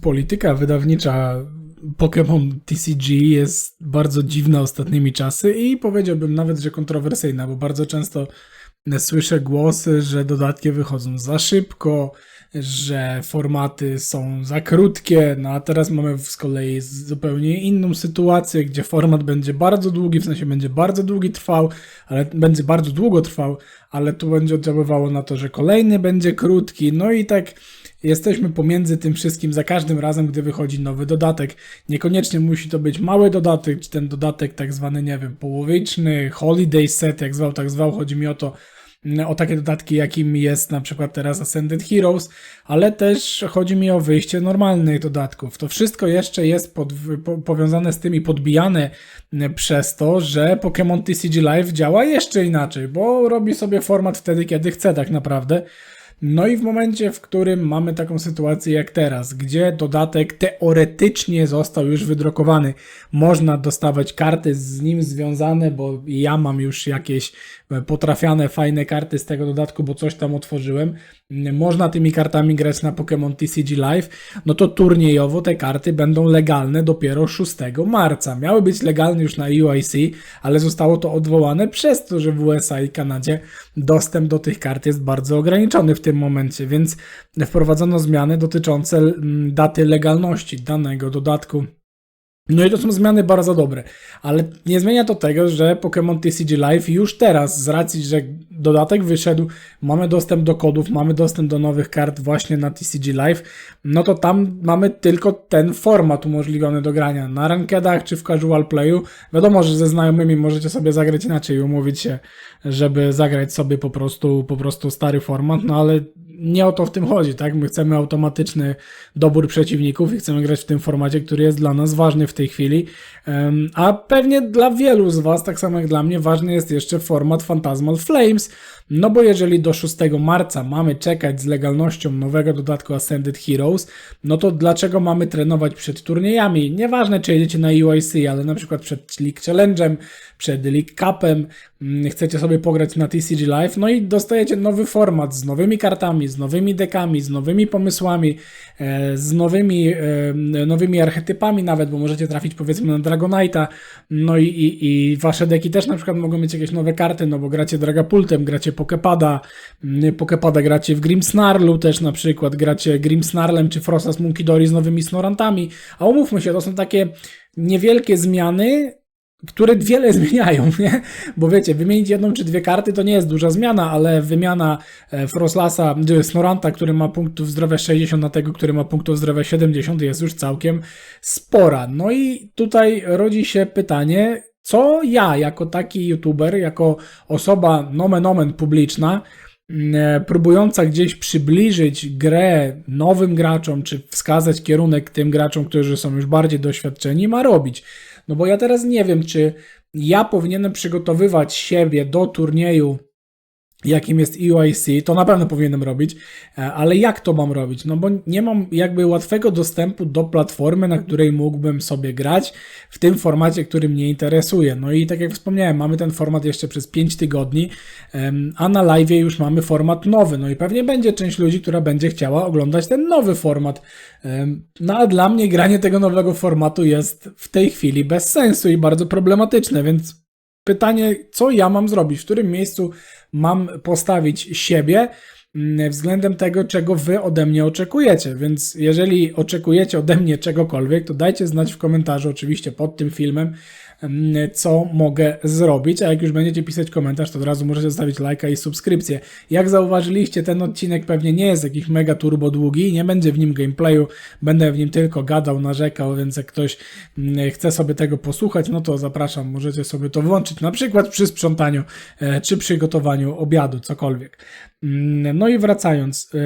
polityka wydawnicza Pokémon TCG jest bardzo dziwna ostatnimi czasy i powiedziałbym nawet, że kontrowersyjna, bo bardzo często słyszę głosy, że dodatki wychodzą za szybko, że formaty są za krótkie, no a teraz mamy z kolei zupełnie inną sytuację, gdzie format będzie bardzo długi, w sensie będzie bardzo długi trwał, ale będzie bardzo długo trwał, ale tu będzie oddziaływało na to, że kolejny będzie krótki, no i tak jesteśmy pomiędzy tym wszystkim za każdym razem, gdy wychodzi nowy dodatek. Niekoniecznie musi to być mały dodatek, czy ten dodatek tak zwany, nie wiem, połowiczny, holiday set, jak zwał, tak zwał, chodzi mi o to, o takie dodatki, jakim jest na przykład teraz Ascended Heroes, ale też chodzi mi o wyjście normalnych dodatków. To wszystko jeszcze jest pod, po, powiązane z tym i podbijane przez to, że Pokémon TCG Live działa jeszcze inaczej, bo robi sobie format wtedy, kiedy chce tak naprawdę. No i w momencie, w którym mamy taką sytuację jak teraz, gdzie dodatek teoretycznie został już wydrukowany, można dostawać karty z nim związane, bo ja mam już jakieś potrafiane, fajne karty z tego dodatku, bo coś tam otworzyłem. Można tymi kartami grać na Pokémon TCG Live, no to turniejowo te karty będą legalne dopiero 6 marca. Miały być legalne już na UIC, ale zostało to odwołane przez to, że w USA i Kanadzie dostęp do tych kart jest bardzo ograniczony w tym momencie, więc wprowadzono zmiany dotyczące mm, daty legalności danego dodatku no i to są zmiany bardzo dobre, ale nie zmienia to tego, że Pokémon TCG Live już teraz, z racji, że dodatek wyszedł, mamy dostęp do kodów, mamy dostęp do nowych kart właśnie na TCG Live, no to tam mamy tylko ten format umożliwiony do grania. Na rankedach czy w casual playu, wiadomo, że ze znajomymi możecie sobie zagrać inaczej i umówić się, żeby zagrać sobie po prostu, po prostu stary format, no ale nie o to w tym chodzi, tak? My chcemy automatyczny dobór przeciwników i chcemy grać w tym formacie, który jest dla nas ważny w tej chwili. A pewnie dla wielu z Was, tak samo jak dla mnie, ważny jest jeszcze format Phantasmal Flames, no bo jeżeli do 6 marca mamy czekać z legalnością nowego dodatku Ascended Heroes, no to dlaczego mamy trenować przed turniejami? Nieważne, czy jedziecie na UIC, ale na przykład przed League Challenge'em, przed League Cupem, mm, chcecie sobie pograć na TCG Live, no i dostajecie nowy format z nowymi kartami, z nowymi dekami, z nowymi pomysłami, e, z nowymi, e, nowymi archetypami nawet, bo możecie trafić powiedzmy na Dragonite'a, no i, i, i wasze deki też na przykład mogą mieć jakieś nowe karty, no bo gracie Dragapultem, gracie Pokepada, mm, Pokepada gracie w Grimsnarlu też na przykład, gracie Grimsnarlem czy Frostas Munkidori z nowymi Snorantami, a umówmy się, to są takie niewielkie zmiany, które wiele zmieniają, nie? Bo wiecie, wymienić jedną czy dwie karty to nie jest duża zmiana, ale wymiana e, Froslasa, Snoranta, który ma punktów zdrowia 60 na tego, który ma punktów zdrowia 70 jest już całkiem spora. No i tutaj rodzi się pytanie, co ja jako taki youtuber, jako osoba nomen omen publiczna, mm, e, próbująca gdzieś przybliżyć grę nowym graczom, czy wskazać kierunek tym graczom, którzy są już bardziej doświadczeni, ma robić. No bo ja teraz nie wiem, czy ja powinienem przygotowywać siebie do turnieju jakim jest EYC, to na pewno powinienem robić, e, ale jak to mam robić? No bo nie mam jakby łatwego dostępu do platformy, na której mógłbym sobie grać w tym formacie, który mnie interesuje. No i tak jak wspomniałem, mamy ten format jeszcze przez 5 tygodni, a na live już mamy format nowy. No i pewnie będzie część ludzi, która będzie chciała oglądać ten nowy format. No a dla mnie granie tego nowego formatu jest w tej chwili bez sensu i bardzo problematyczne, więc pytanie, co ja mam zrobić, w którym miejscu mam postawić siebie mm, względem tego, czego wy ode mnie oczekujecie. Więc jeżeli oczekujecie ode mnie czegokolwiek, to dajcie znać w komentarzu, oczywiście pod tym filmem, co mogę zrobić, a jak już będziecie pisać komentarz, to od razu możecie zostawić lajka i subskrypcję. Jak zauważyliście, ten odcinek pewnie nie jest jakiś mega turbo długi, nie będzie w nim gameplayu, będę w nim tylko gadał, narzekał, więc jak ktoś chce sobie tego posłuchać, no to zapraszam, możecie sobie to włączyć, na przykład przy sprzątaniu, e, czy przygotowaniu obiadu, cokolwiek. Mm, no i wracając, e,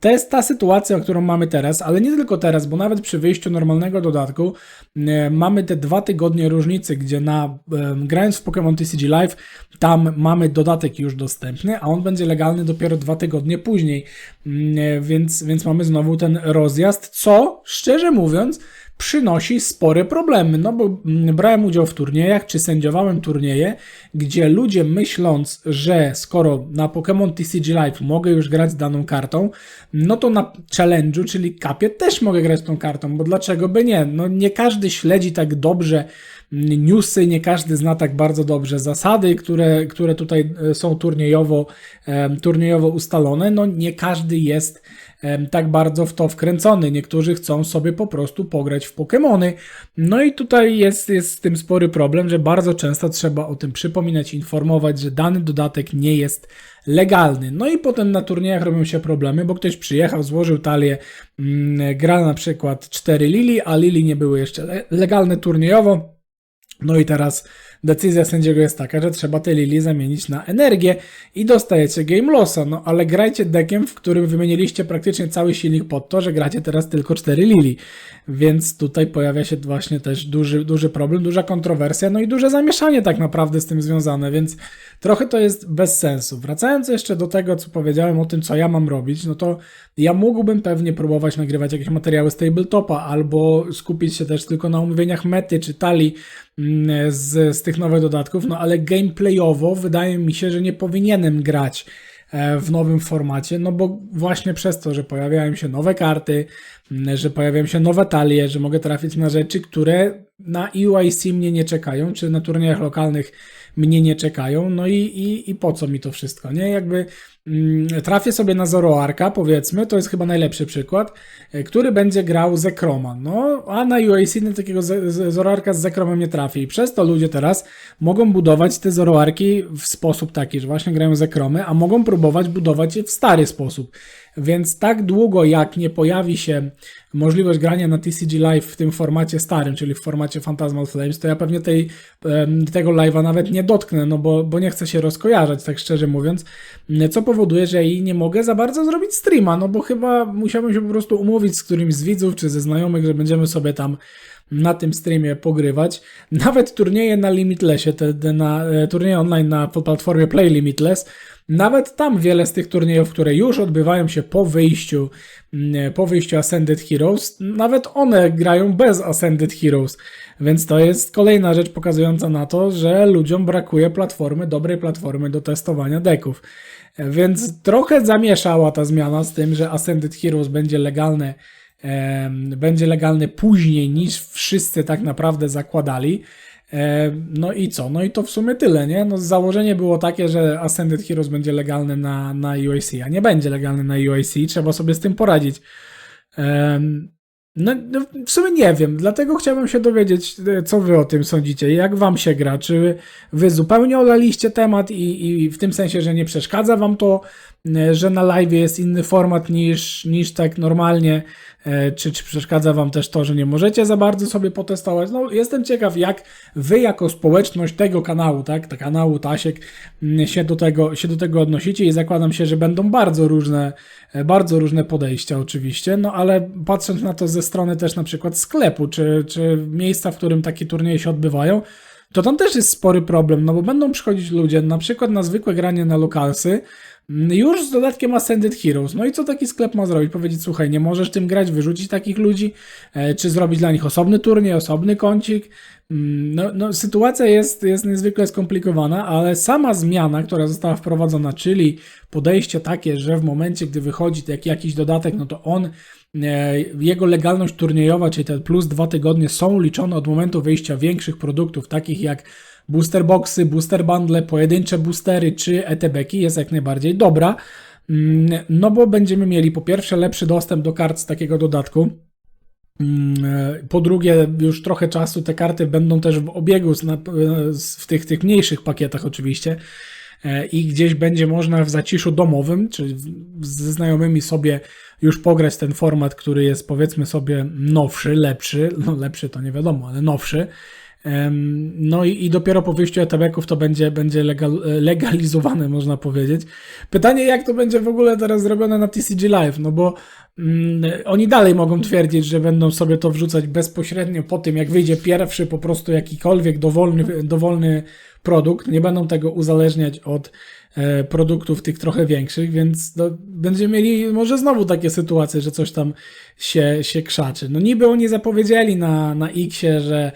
to jest ta sytuacja, którą mamy teraz, ale nie tylko teraz, bo nawet przy wyjściu normalnego dodatku e, mamy te dwa tygodnie różnicy, gdzie na, grając w Pokémon TCG Live, tam mamy dodatek już dostępny, a on będzie legalny dopiero dwa tygodnie później, mm, więc, więc mamy znowu ten rozjazd, co szczerze mówiąc przynosi spore problemy, no bo mm, brałem udział w turniejach, czy sędziowałem turnieje, gdzie ludzie myśląc, że skoro na Pokémon TCG Live mogę już grać z daną kartą, no to na challenge'u, czyli kapie też mogę grać tą kartą, bo dlaczego by nie? No nie każdy śledzi tak dobrze mm, newsy, nie każdy zna tak bardzo dobrze zasady, które, które tutaj e, są turniejowo, turniejowo ustalone, no nie każdy jest tak bardzo w to wkręcony. Niektórzy chcą sobie po prostu pograć w Pokémony. No i tutaj jest, jest z tym spory problem, że bardzo często trzeba o tym przypominać, informować, że dany dodatek nie jest legalny. No i potem na turniejach robią się problemy, bo ktoś przyjechał, złożył talię, mm, gra na przykład 4 Lili, a Lili nie były jeszcze le- legalne turniejowo. No i teraz decyzja sędziego jest taka, że trzeba te lili zamienić na energię i dostajecie game lossa. No ale grajcie deckiem, w którym wymieniliście praktycznie cały silnik pod to, że gracie teraz tylko 4 lili. Więc tutaj pojawia się właśnie też duży, duży problem, duża kontrowersja, no i duże zamieszanie tak naprawdę z tym związane, więc trochę to jest bez sensu. Wracając jeszcze do tego, co powiedziałem o tym, co ja mam robić, no to ja mógłbym pewnie próbować nagrywać jakieś materiały z tabletopa albo skupić się też tylko na omówieniach mety czy talii mm, z, z tych nowych dodatków, no ale gameplayowo wydaje mi się, że nie powinienem grać e, w nowym formacie, no bo właśnie przez to, że pojawiają się nowe karty, że pojawiają się nowe talie, że mogę trafić na rzeczy, które na EUIC mnie nie czekają, czy na turniejach lokalnych mnie nie czekają, no i, i, i po co mi to wszystko, nie? Jakby trafię sobie na Zoroarka, powiedzmy, to jest chyba najlepszy przykład, e, który będzie grał Zekroma, no, a na UAC na takiego ze- ze- Zoroarka z Zekromem nie trafi. I przez to ludzie teraz mogą budować te Zoroarki w sposób taki, że właśnie grają Zekromy, a mogą próbować budować je w stary sposób. Więc tak długo jak nie pojawi się możliwość grania na TCG Live w tym formacie starym, czyli w formacie Phantasmal Flames, to ja pewnie tej, tego live'a nawet nie dotknę, no bo, bo nie chcę się rozkojarzać, tak szczerze mówiąc, co powoduje, że i nie mogę za bardzo zrobić streama, no bo chyba musiałbym się po prostu umówić z którymś z widzów czy ze znajomych, że będziemy sobie tam na tym streamie pogrywać. Nawet turnieje na Limitlessie, te, te na, e, turnieje online na platformie Play Limitless, nawet tam wiele z tych turniejów, które już odbywają się po wyjściu, mm, po wyjściu Ascended Heroes, nawet one grają bez Ascended Heroes. Więc to jest kolejna rzecz pokazująca na to, że ludziom brakuje platformy, dobrej platformy do testowania deków. Więc trochę zamieszała ta zmiana z tym, że Ascended Heroes będzie legalne, będzie legalny później niż wszyscy tak naprawdę zakładali. No i co? No i to w sumie tyle, nie? No założenie było takie, że Ascended Heroes będzie legalny na, na UAC, a nie będzie legalny na UAC, trzeba sobie z tym poradzić. No, no w sumie nie wiem, dlatego chciałbym się dowiedzieć, e, co wy o tym sądzicie, jak wam się gra, czy wy zupełnie olaliście temat i, i w tym sensie, że nie przeszkadza wam to, że na live jest inny format niż, niż tak normalnie, e, czy, czy przeszkadza wam też to, że nie możecie za bardzo sobie potestować. No, jestem ciekaw, jak wy jako społeczność tego kanału, tak, tak kanału Tasiek, się do, tego, się do tego odnosicie i zakładam się, że będą bardzo różne, e, bardzo różne podejścia oczywiście, no ale patrząc na to ze strony też na przykład sklepu, czy, czy miejsca, w którym takie turnieje się odbywają, to tam też jest spory problem, no bo będą przychodzić ludzie na przykład na zwykłe granie na lokalsy, już z dodatkiem Ascended Heroes. No i co taki sklep ma zrobić? Powiedzieć, słuchaj, nie możesz tym grać, wyrzucić takich ludzi, e, czy zrobić dla nich osobny turniej, osobny kącik. Mm, No, no, sytuacja jest, jest niezwykle skomplikowana, ale sama zmiana, która została wprowadzona, czyli podejście takie, że w momencie, gdy wychodzi jak, jakiś dodatek, no to on, e, jego legalność turniejowa, czyli te plus dwa tygodnie są liczone od momentu wyjścia większych produktów, takich jak booster boxy, booster bundle, pojedyncze boostery czy ETB-ki jest jak najbardziej dobra, Mm, no bo będziemy mieli po pierwsze lepszy dostęp do kart z takiego dodatku, Mm, Po drugie, już trochę czasu te karty będą też w obiegu w tych, tych mniejszych pakietach oczywiście. E, i gdzieś będzie można w zaciszu domowym, czy ze znajomymi sobie już pograć ten format, który jest powiedzmy sobie nowszy, lepszy, no lepszy to nie wiadomo, ale nowszy. No i, i dopiero po wyjściu ETB-ków to będzie, będzie legal, legalizowane, można powiedzieć. Pytanie, jak to będzie w ogóle teraz zrobione na TCG Live, no bo mm, oni dalej mogą twierdzić, że będą sobie to wrzucać bezpośrednio po tym, jak wyjdzie pierwszy po prostu jakikolwiek dowolny, dowolny produkt, nie będą tego uzależniać od, e, produktów tych trochę większych, więc no, będziemy mieli może znowu takie sytuacje, że coś tam się, się krzaczy. No niby oni zapowiedzieli na, na Xie, że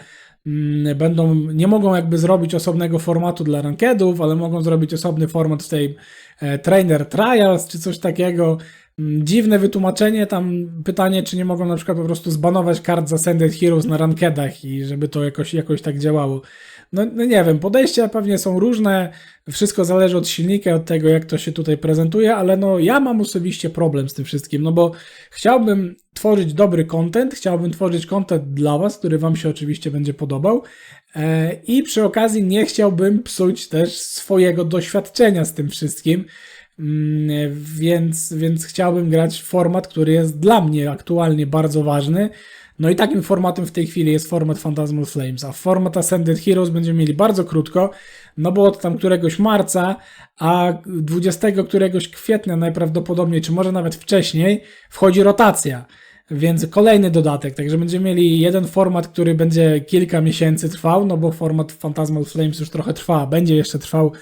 będą, nie mogą jakby zrobić osobnego formatu dla rankedów, ale mogą zrobić osobny format w tej e, Trainer Trials czy coś takiego. Mm, Dziwne wytłumaczenie, tam pytanie, czy nie mogą na przykład po prostu zbanować kart za Sended Heroes na rankedach i żeby to jakoś, jakoś tak działało. No, no nie wiem, podejścia pewnie są różne, wszystko zależy od silnika, od tego jak to się tutaj prezentuje, ale no ja mam osobiście problem z tym wszystkim, no bo chciałbym tworzyć dobry content, chciałbym tworzyć content dla was, który wam się oczywiście będzie podobał e, i przy okazji nie chciałbym psuć też swojego doświadczenia z tym wszystkim, więc, więc chciałbym grać w format, który jest dla mnie aktualnie bardzo ważny. No i takim formatem w tej chwili jest format Phantasmal Flames, a format Ascended Heroes będziemy mieli bardzo krótko, no bo od tam któregoś marca, a 20 któregoś kwietnia najprawdopodobniej, czy może nawet wcześniej, wchodzi rotacja. Więc kolejny dodatek, także będziemy mieli jeden format, który będzie kilka miesięcy trwał, no bo format Phantasmal Flames już trochę trwa, będzie jeszcze trwał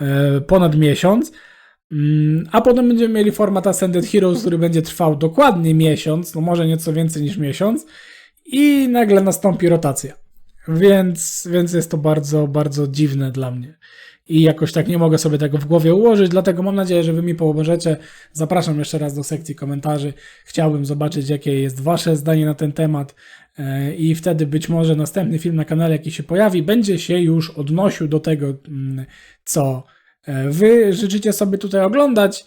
e, ponad miesiąc. Mm, A potem będziemy mieli format Ascended Heroes, który będzie trwał dokładnie miesiąc, no może nieco więcej niż miesiąc, i nagle nastąpi rotacja. Więc, więc jest to bardzo, bardzo dziwne dla mnie. I jakoś tak nie mogę sobie tego w głowie ułożyć, dlatego mam nadzieję, że Wy mi pomożecie. Zapraszam jeszcze raz do sekcji komentarzy. Chciałbym zobaczyć, jakie jest Wasze zdanie na ten temat. e, I wtedy być może następny film na kanale, jaki się pojawi, będzie się już odnosił do tego, mm, co Wy życzycie sobie tutaj oglądać.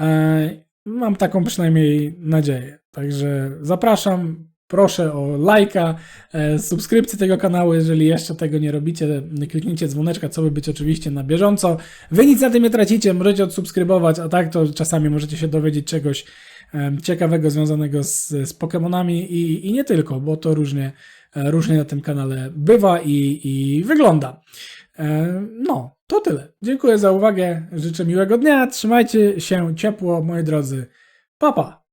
E, Mam taką przynajmniej nadzieję. Także zapraszam. Proszę o lajka, e, subskrypcję tego kanału, jeżeli jeszcze tego nie robicie, kliknijcie dzwoneczka, co by być oczywiście na bieżąco. Wy nic na tym nie tracicie, możecie odsubskrybować, a tak to czasami możecie się dowiedzieć czegoś ciekawego związanego z, z Pokémonami i, i nie tylko, bo to różnie, e, różnie na tym kanale bywa i, i wygląda. E, No, to tyle. Dziękuję za uwagę, życzę miłego dnia, trzymajcie się ciepło, moi drodzy. Pa, pa!